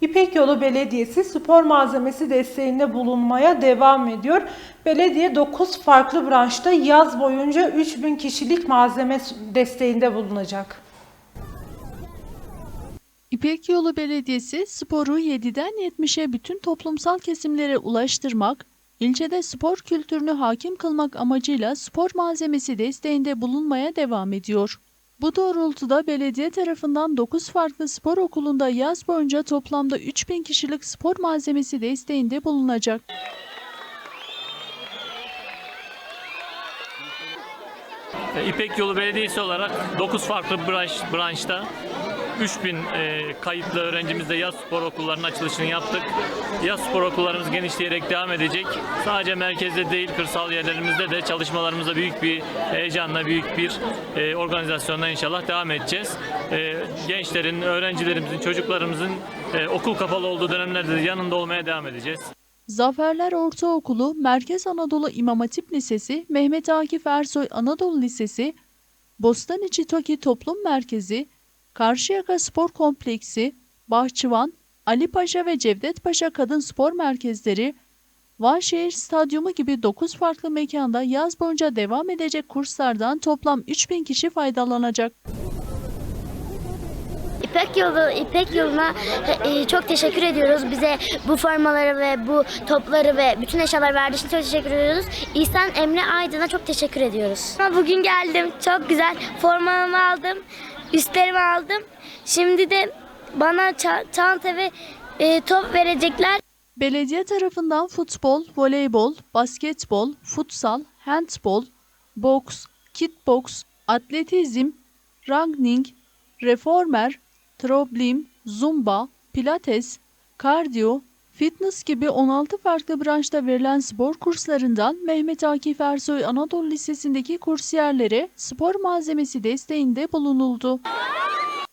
İpek Yolu Belediyesi spor malzemesi desteğinde bulunmaya devam ediyor. Belediye 9 farklı branşta yaz boyunca 3000 kişilik malzeme desteğinde bulunacak. İpek Yolu Belediyesi sporu 7'den 70'e bütün toplumsal kesimlere ulaştırmak, ilçede spor kültürünü hakim kılmak amacıyla spor malzemesi desteğinde bulunmaya devam ediyor. Bu doğrultuda belediye tarafından 9 farklı spor okulunda yaz boyunca toplamda 3000 kişilik spor malzemesi desteğinde bulunacak. E, İpek Yolu Belediyesi olarak 9 farklı branş, branşta 3000 e, kayıtlı öğrencimizle yaz spor okullarının açılışını yaptık. Yaz spor okullarımız genişleyerek devam edecek. Sadece merkezde değil kırsal yerlerimizde de çalışmalarımıza büyük bir heyecanla, büyük bir e, organizasyonla inşallah devam edeceğiz. E, gençlerin, öğrencilerimizin, çocuklarımızın e, okul kapalı olduğu dönemlerde de yanında olmaya devam edeceğiz. Zaferler Ortaokulu, Merkez Anadolu İmam Hatip Lisesi, Mehmet Akif Ersoy Anadolu Lisesi, Bostaniçi TOKİ Toplum Merkezi, Karşıyaka Spor Kompleksi, Bahçıvan, Ali Paşa ve Cevdet Paşa Kadın Spor Merkezleri, Vanşehir Stadyumu gibi 9 farklı mekanda yaz boyunca devam edecek kurslardan toplam 3000 kişi faydalanacak. İpek Yolu İpek Yolu'na e, çok teşekkür ediyoruz. Bize bu formaları ve bu topları ve bütün eşyalar verdiği için çok teşekkür ediyoruz. İhsan Emre Aydın'a çok teşekkür ediyoruz. Bugün geldim. Çok güzel. Formamı aldım. Üstlerimi aldım. Şimdi de bana ça- çanta ve e, top verecekler. Belediye tarafından futbol, voleybol, basketbol, futsal, handbol, boks, kickboks, atletizm, rugning, reformer, troblim, zumba, pilates, kardiyo, fitness gibi 16 farklı branşta verilen spor kurslarından Mehmet Akif Ersoy Anadolu Lisesi'ndeki kursiyerlere spor malzemesi desteğinde bulunuldu.